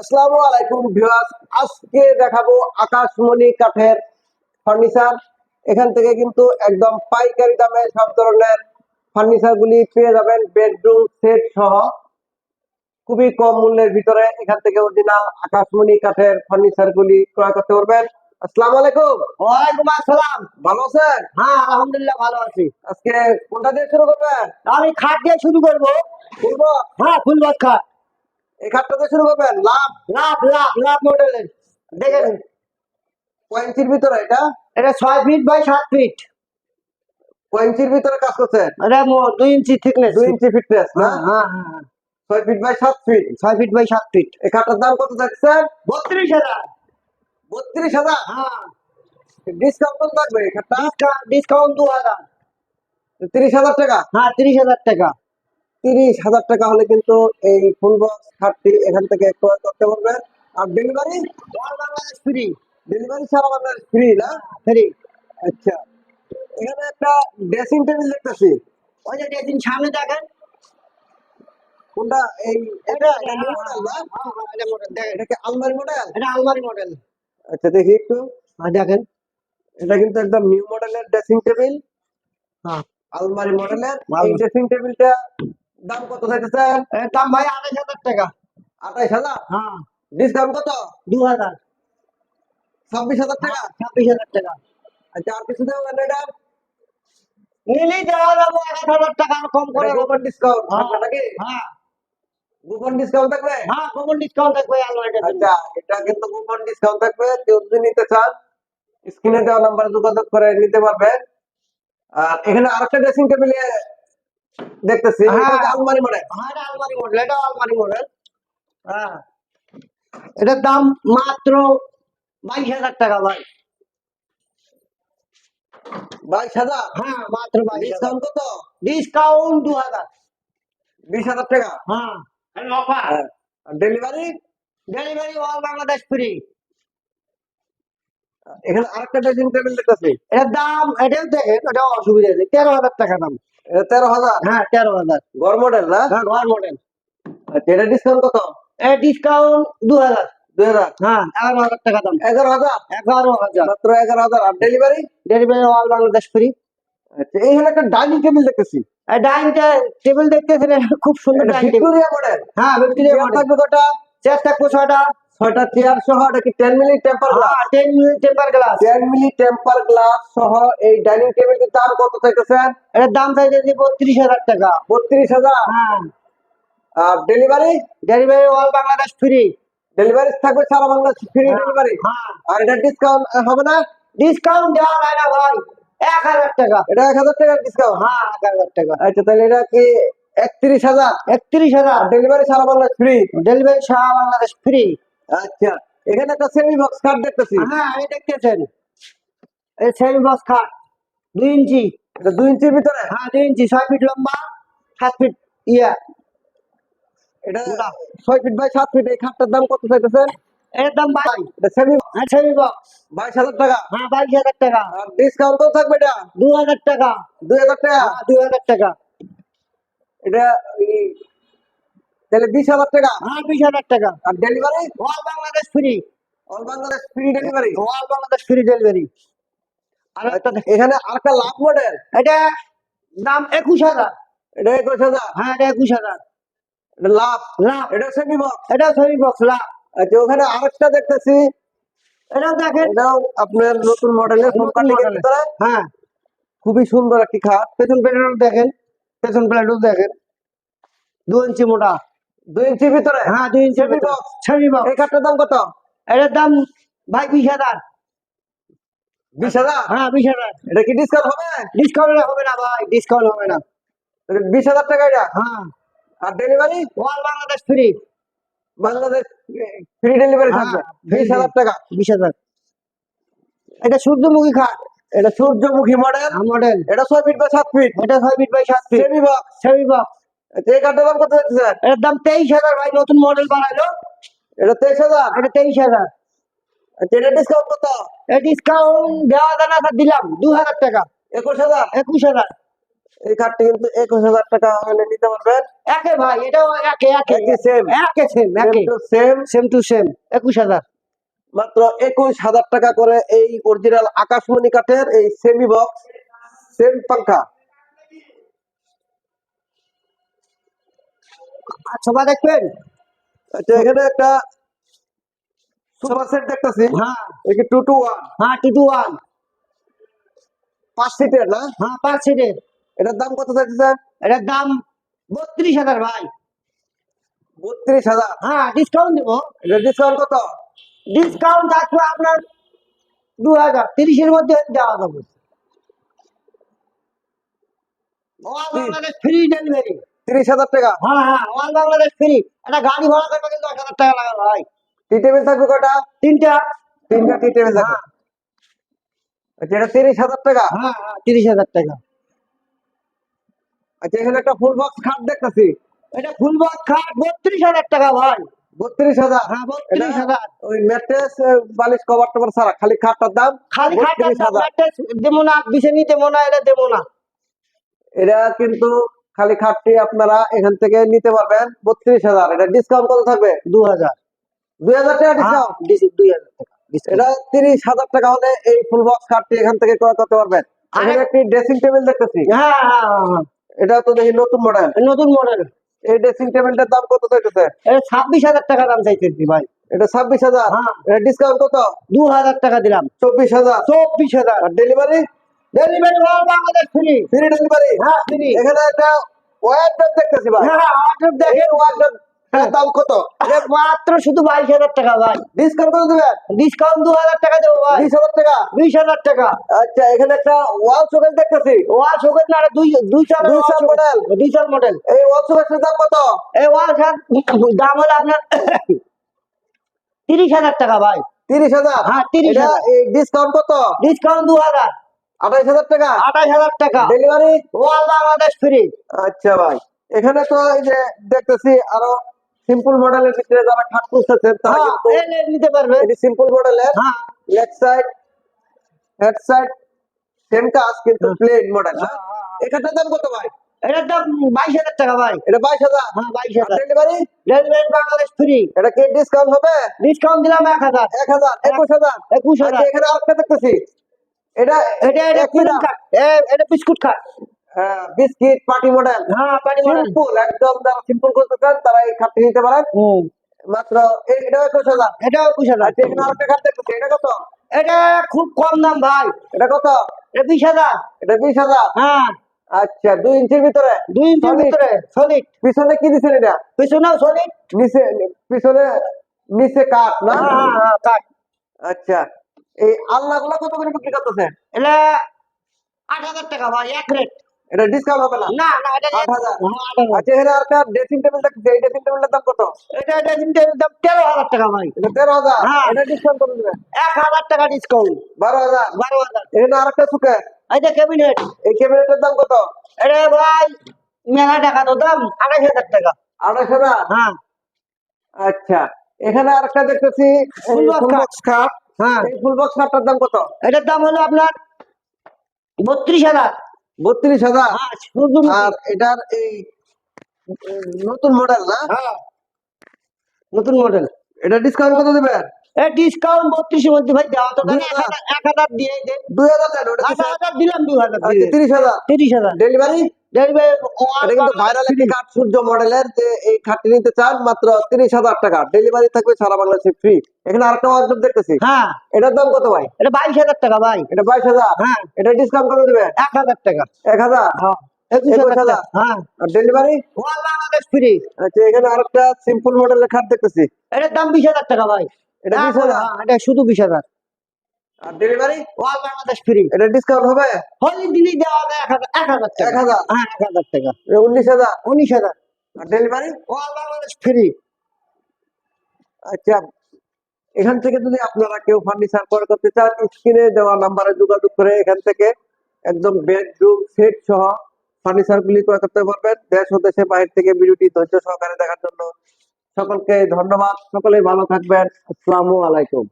আসসালামু আলাইকুম ভিউয়ার্স আজকে দেখাবো আকাশমণি কাঠের ফার্নিচার। এখান থেকে কিন্তু একদম পাইকারি দামে সব ধরনের ফার্নিচার গুলি পেয়ে যাবেন বেডরুম সেট সহ। খুবই কম মূল্যের ভিতরে এখান থেকে অরিজিনাল আকাশমণি কাঠের ফার্নিচার গুলি ক্রয় করতে পারবেন। আসসালামু আলাইকুম ওয়ালাইকুম আসসালাম। ভালো আছেন? হ্যাঁ আলহামদুলিল্লাহ ভালো আছি। আজকে কোনটা দিয়ে শুরু করবেন? আমি খাট দিয়ে শুরু করব। বলব হ্যাঁ ফুলবাদ খাট। এই খাটটা শুরু করবেন? লাভ লাভ লাভ লাভ মডেলের দেখেন কয় ভিতরে এটা? এটা ছয় ফিট বাই সাত ফিট কয় ভিতরে কাজ করছেন এটা দুই ইঞ্চি থিকনেস দুই ইঞ্চি ফিটনেস না? হ্যাঁ হ্যাঁ হ্যাঁ। ছয় ফিট বাই সাত ফিট ছয় ফিট বাই সাত ফিট এই খাটটার দাম কত থাকছেন বত্রিশ হাজার। বত্রিশ হাজার? হ্যাঁ। ডিসকাউন্ট থাকবে ডিসকাউন্ট দু হাজার। তিরিশ হাজার টাকা? হ্যাঁ তিরিশ হাজার টাকা। তিরিশ হাজার টাকা হলে কিন্তু এই ফুল বক্স খাটটি এখান থেকে ক্রয় করতে পারবেন আর delivery free delivery Bangladesh free না? ফ্রি আচ্ছা। এখানে একটা ড্রেসিং টেবিল দেখতেছি। ওই যে যেদিন সামনে দেখেন। কোনটা? এই এটা? এটা new না? হ্যাঁ, হ্যাঁ, এটা model, দেখেন। এটা কি আলমারি মডেল এটা আলমারি মডেল আচ্ছা দেখি একটু। দেখেন। এটা কিন্তু একদম নিউ মডেলের ড্রেসিং টেবিল হ্যাঁ। আলমারি মডেলের এই। ড্রেসিং টেবিলটা দাম কত চাইতেছেন দাম ভাই আড়াইশ হাজার টাকা। আঠাইশ হাজার? হ্যাঁ। ডিসকাউন্ট কত? দু হাজার। ছাব্বিশ হাজার টাকা? ছাব্বিশ হাজার টাকা। আচ্ছা আর কিছু দেবেন এটা? নিলেই দেওয়া যাব এক হাজার টাকা কম করে গোপন ডিসকাউন্ট হ্যাঁ। নাকি? হ্যাঁ। গোপন ডিসকাউন্ট থাকবে? হ্যাঁ কমন ডিসকাউন্ট থাকবে আচ্ছা এটা কিন্তু গোপন ডিসকাউন্ট থাকবে। কেউ যদি নিতে চান স্ক্রিনে দেওয়া নাম্বারে যোগাযোগ করে নিতে পারবেন আর এখানে আরেকটা ড্রেসিং টেবিল দেখতেছি হ্যাঁ। আলমারি মডেল। হ্যাঁ এটা আলমারি মডেল এটা আলমারি মডেল। হ্যাঁ। এটার দাম মাত্র বাইশ হাজার টাকা ভাই। বাইশ হাজার? হ্যাঁ মাত্র বাইশ ডিসকাউন্ট কত? ডিসকাউন্ট দু হাজার। বিশ হাজার টাকা? হ্যাঁ। Delivery delivery all Bangladesh free এখানে আরেকটা ড্রেসিং টেবিল দেখতেছি। এটার দাম এটাও দেখেন এটা অসুবিধা নেই। তেরো হাজার টাকা দাম। তেরো হাজার। হ্যাঁ তেরো হাজার। গড় মডেল না? হ্যাঁ ঘর মডেল আচ্ছা এটা ডিসকাউন্ট কত? এ ডিসকাউন্ট দু হাজার। দুই হাজার? হ্যাঁ এগারো হাজার টাকা দাম। এগারো হাজার? এগারো হাজার। মাত্র এগারো হাজার। আর delivery delivery all Bangladesh free আচ্ছা এইখানে একটা ডাইনিং টেবিল দেখতেছি। ডাইনিং টেবিল দেখতেছেন খুব সুন্দর ডাইনিং টেবিল ভিক্টোরিয়া মডেল হ্যাঁ ভিক্টোরিয়া মডেল চেয়ার থাকবে ছয়টা। ছয়টা চেয়ার সহ এটা কি টেন মিলি টেম্পার গ্লাস হ্যাঁ ten minute temper glass ten milli temper glass সহ এই ডাইনিং টেবিলটির দাম কত চাইতেছেন? এটার দাম চাইছে যে বত্রিশ হাজার টাকা। বত্রিশ হাজার? হ্যাঁ। আর delivery delivery all Bangladesh free delivery থাকবে সারা বাংলা ফ্রি ডেলিভারি হ্যাঁ। আর এটা ডিসকাউন্ট হবে না? ডিসকাউন্ট দেওয়া যায় না ভাই। এক হাজার টাকা। এটা এক হাজার টাকার ডিসকাউন্ট হ্যাঁ এক হাজার টাকা। আচ্ছা তাহলে এটা কি একত্রিশ হাজার? একত্রিশ হাজার। ডেলিভারি সারা বাংলাদেশ ফ্রি ডেলিভারি সারা বাংলাদেশ ফ্রি আচ্ছা এখানে একটা সেমি বক্স কার্ড দেখতেছি। হ্যাঁ এই দেখতেছেন। এই সেমি বক্স খাট দুই ইঞ্চি। এটা দুই ইঞ্চির ভিতরে? হ্যাঁ দুই ইঞ্চি ছয় ফিট লম্বা সাত ফিট ইয়া। এটা ছয় ফিট বাই সাত ফিট এই খাটটার দাম কত চাইতেছেন? এর দাম বাই এটা সেমি হ্যাঁ সেমি বক্স বাইশ হাজার টাকা? হ্যাঁ বাইশ হাজার টাকা। আর ডিসকাউন্ট কত থাকবে এটা? দু হাজার টাকা। দুই হাজার টাকা? হ্যাঁ দুই হাজার টাকা। এটা তাহলে বিশ হাজার টাকা। হ্যাঁ বিশ হাজার টাকা। আর delivery all Bangladesh free all Bangladesh free delivery all Bangladesh free delivery আর দেখ- এখানে আরেকটা লাভ মডেল এটা দাম একুশ হাজার। এটা একুশ হাজার? হ্যাঁ এটা একুশ হাজার। এটা লাভ। লাভ। এটা সেমি বক্স এটা সেমি বক্স লাভ। আচ্ছা ওখানে আরেকটা দেখতেছি। এটাও দেখেন। এটাও আপনার নতুন মডেলের কোম্পানির ভিতরে হ্যাঁ। খুবই সুন্দর একটি খাট। পেছন প্লেটও দেখেন। পেছন প্লেটও দেখেন। দু ইঞ্চি মোটা। দুই ইঞ্চির ভিতরে? হ্যাঁ দুই ইঞ্চি Semi box। বক্স এই খাটটার দাম কত? এটার দাম ভাই বিশ হাজার। বিশ হাজার? হ্যাঁ বিশ হাজার। এটা কি ডিসকাউন্ট হবে? ডিসকাউন্ট হবে না ভাই ডিসকাউন্ট হবে না। বিশ হাজার টাকা এটা? হ্যাঁ। আর delivery all Bangladesh free Bangladesh free delivery হ্যাঁ, থাকবে। বিশ হাজার টাকা। বিশ হাজার। এটা সূর্যমুখী খাট। এটা সূর্যমুখী মডেল মডেল এটা ছয় ফিট বা সাত ফিট এটা ছয় ফিট বাই সাত feet semi box semi box এই কাঠটার দাম কত যাচ্ছে স্যার? এটার দাম তেইশ হাজার ভাই নতুন মডেল বানাইলো। এটা তেইশ হাজার? এটা তেইশ হাজার। এটা ডিসকাউন্ট কত? ডিসকাউন্ট দেওয়া দিলাম দু হাজার টাকা। একুশ হাজার? একুশ হাজার। এই কিন্তু একুশ হাজার টাকা হলে নিতে পারবেন। একে ভাই এটাও একে একে। সেম একে সেম একে। সেম সেম টু সেম একুশ হাজার। মাত্র একুশ হাজার টাকা করে এই অরিজিনাল আকাশমণি কাঠের এই সেমি বক্স সেম পাঙ্খা সোফা দেখবেন? আচ্ছা এখানে একটা সুপার সেট দেখতেছি। হ্যাঁ। একে টু টু ওয়ান হ্যাঁ টু টু ওয়ান পাঁচ সিটের না? হ্যাঁ পাঁচ সিটের এটার দাম কত চাইছে এটার দাম বত্রিশ হাজার ভাই। বত্রিশ হাজার? হ্যাঁ ডিসকাউন্ট দেবো। এটা ডিসকাউন্ট কত? ডিসকাউন্ট থাকবে আপনার দু হাজার। তিরিশের মধ্যে দেওয়া যাবে। ফ্রি ডেলিভারি তিরিশ হাজার টাকা। হ্যাঁ হ্যাঁ অল বাংলাদেশ ফ্রি একটা গাড়ি ভাড়া করবে কিন্তু দশ হাজার টাকা লাগবে ভাই। টি টেবিল থাকবে কটা তিনটা। তিনটা টি টেবিল থাকবে। হ্যাঁ। আচ্ছা এটা তিরিশ হাজার টাকা? হ্যাঁ হ্যাঁ তিরিশ হাজার টাকা। আচ্ছা এখানে একটা ফুল বক্স খাট দেখতেছি। এটা ফুল বক্স খাট বত্রিশ হাজার টাকা ভাই। বত্রিশ হাজার? হ্যাঁ বত্রিশ হাজার। ওই ম্যাট্রেস বালিশ কভার টভার ছাড়া খালি খাটটার দাম খালি খাট বত্রিশ হাজার। দেবো না বিছানি দেবো না এটা দেবো না। এটা কিন্তু খালি খাটটি আপনারা এখান থেকে নিতে পারবেন বত্রিশ হাজার। এটা ডিসকাউন্ট কত থাকবে? দু হাজার। দুই হাজার টাকা ডিসকাউন্ট দুই হাজার টাকা এটা তিরিশ হাজার টাকা হলে এই ফুল বক্স খাটটি এখান থেকে ক্রয় করতে পারবেন। এখানে একটি ড্রেসিং টেবিল দেখতেছি। হ্যাঁ হ্যাঁ হ্যাঁ, হ্যাঁ। এটা তো দেখি নতুন মডেল নতুন মডেল এই ড্রেসিং টেবিলটার দাম কত চাইতেছে? এটা ছাব্বিশ হাজার টাকা দাম চাইতেছি ভাই। এটা ছাব্বিশ হাজার। হ্যাঁ। ডিসকাউন্ট কত? দু হাজার টাকা দিলাম। চব্বিশ হাজার। চব্বিশ হাজার। Delivery delivery all Bangladesh free free delivery হ্যাঁ ফ্রি এখানে একটা ওয়ার্ডরোব দেখতেছি ভাই। হ্যাঁ দেখেন। ওয়ার্ডরোব দাম কত? মাত্র শুধু বাইশ হাজার টাকা ভাই। ডিসকাউন্ট করে দিবেন? ডিসকাউন্ট দু হাজার টাকা দেবো ভাই। বিশ হাজার টাকা? বিশ হাজার টাকা। আচ্ছা এখানে একটা ওয়াল শোকেস দেখতেছি। ওয়াল শোকের না দুই দুই চার মডেল দুই চার মডেল এই ওয়াল শোকেসের দাম কত? এই ওয়াল দাম হলো আপনার তিরিশ হাজার টাকা ভাই। তিরিশ হাজার? হ্যাঁ, 30,000 এটা এই ডিসকাউন্ট কত? ডিসকাউন্ট দু হাজার আঠাইশ হাজার টাকা? আঠাশ হাজার টাকা। ডেলিভারি ওয়াল বাংলাদেশ ফ্রি আচ্ছা ভাই। এখানে তো এই যে দেখতেছি আরও সিম্পল মডেলের ভিতরে যারা খাট খুঁজতেছেন তারা হ্যাঁ কিন্তু নিতে পারবে। এটি সিম্পল মডেলের সাইড হেড সাইড সেম কাজ কিন্তু প্লেন মডেল না দাম কত ভাই? এটার দাম বাইশ হাজার টাকা ভাই। এটা বাইশ হাজার? হ্যাঁ বাইশ হাজার। ডেলিভারি ডেলিভারি বাংলাদেশ ফ্রি এটা কি ডিসকাউন্ট হবে? ডিসকাউন্ট দিলাম এক হাজার। এক হাজার একুশ হাজার? একুশ আচ্ছা হাজার এখানে আরেকটা দেখতেছি। এটা এটা এটা একই কুড়ি দাম। খাট। এ, এটা বিস্কুট খাট। হ্যাঁ বিস্কিট পার্টি মডেল। হ্যাঁ পানি মডেল। সিম্পল একদম যারা সিম্পল করতে চান তারা এই খাটটি নিতে পারেন। মাত্র এই- একুশ হাজার। এটাও একুশ হাজার। আচ্ছা আরেকটা খাট দেখতেছি এটা কত? এটা খুব কম দাম ভাই। এটা কত? এটা বিশ হাজার। এটা বিশ হাজার? হ্যাঁ। আচ্ছা দুই ইঞ্চির ভিতরে? দুই ইঞ্চির ভিতরে সলিড। পিছনে কি দিচ্ছেন এটা? পিছনেও সলিড। নিচে পিছনে নিচে কাঠ না? হ্যাঁ হ্যাঁ হ্যাঁ আচ্ছা। এই আল্লাহগুলো কত করে বিক্রি করতেছে এটা আট হাজার টাকা ভাই এক রেট এটা ডিসকাউন্ট হবে না? না না এটা আট হাজার। হ্যাঁ, আট হাজার। আচ্ছা এখানে আরেকটা ড্রেসিং এই ড্রেসিং টেবিলটার দাম কত? এটা ড্রেসিং টেবিল দাম তেরো হাজার টাকা ভাই। এটা হ্যাঁ। এটা ডিসকাউন্ট করে দেবেন? টাকা ডিসকাউন্ট এখানে আরেকটা সুকে এটা ক্যাবিনেট এই ক্যাবিনেটের দাম কত? এটা ভাই মেলা টাকা তো দাম আড়াই হাজার টাকা। আড়াইশ হাজার? হ্যাঁ। আচ্ছা এখানে আরেকটা দেখতেছি ফুল বক্স খাট। হ্যাঁ। এই ফুল বক্স খাটটার দাম কত? এটার দাম হলো আপনার বত্রিশ হাজার। বত্রিশ হাজার? হ্যাঁ আর এটার এই নতুন মডেল না? হ্যাঁ। নতুন মডেল এটা ডিসকাউন্ট কত দিবেন? এ ডিসকাউন্ট বত্রিশের মধ্যে ভাই দেওয়া তো এক হাজার। দিয়ে দুই হাজার দিলাম দুই হাজার। আচ্ছা তিরিশ হাজার। তিরিশ হাজার। ডেলিভারি এটা কিন্তু ভাইরাল একটি কাঠ সূর্য মডেলের যে এই খাটটি নিতে চান মাত্র তিরিশ হাজার টাকা। ডেলিভারি থাকবে সারা বাংলাদেশে ফ্রি এখানে আরেকটা দেখতেছি। হ্যাঁ। এটার দাম কত ভাই? এটা বাইশ হাজার টাকা ভাই। এটা বাইশ হাজার? হ্যাঁ। এটা ডিসকাউন্ট কত দিবেন? এক হাজার টাকা। এক হাজার? হ্যাঁ। টাকা। হ্যাঁ। ডেলিভারি ফ্রি আচ্ছা এখানে আরেকটা সিম্পল মডেলের খাট দেখতেছি। এটার দাম বিশ হাজার টাকা ভাই। এটা বিশ হ্যাঁ, হাজার? হ্যাঁ, এটা শুধু বিশ হাজার। আর ডেলিভারি ওয়াল বাংলাদেশ ফ্রি। এটা ডিসকাউন্ট হবে? হলি দিলি দেওয়া হবে এক হাজার এক হাজার টাকা। এক হাজার? হ্যাঁ এক হাজার টাকা। উনিশ হাজার? উনিশ হাজার। আর ডেলিভারি ওয়াল বাংলাদেশ ফ্রি। আচ্ছা এখান থেকে যদি আপনারা কেউ ফার্নিচার ক্রয় করতে চান স্ক্রিনে দেওয়া নাম্বারে যোগাযোগ করে এখান থেকে একদম বেডরুম সেট সহ ফার্নিচার গুলি ক্রয় করতে পারবেন। দেশ ও দেশের বাইরে থেকে ভিডিওটি ধৈর্য সহকারে দেখার জন্য সকলকে ধন্যবাদ। সকলে ভালো থাকবেন। আসসালামু আলাইকুম।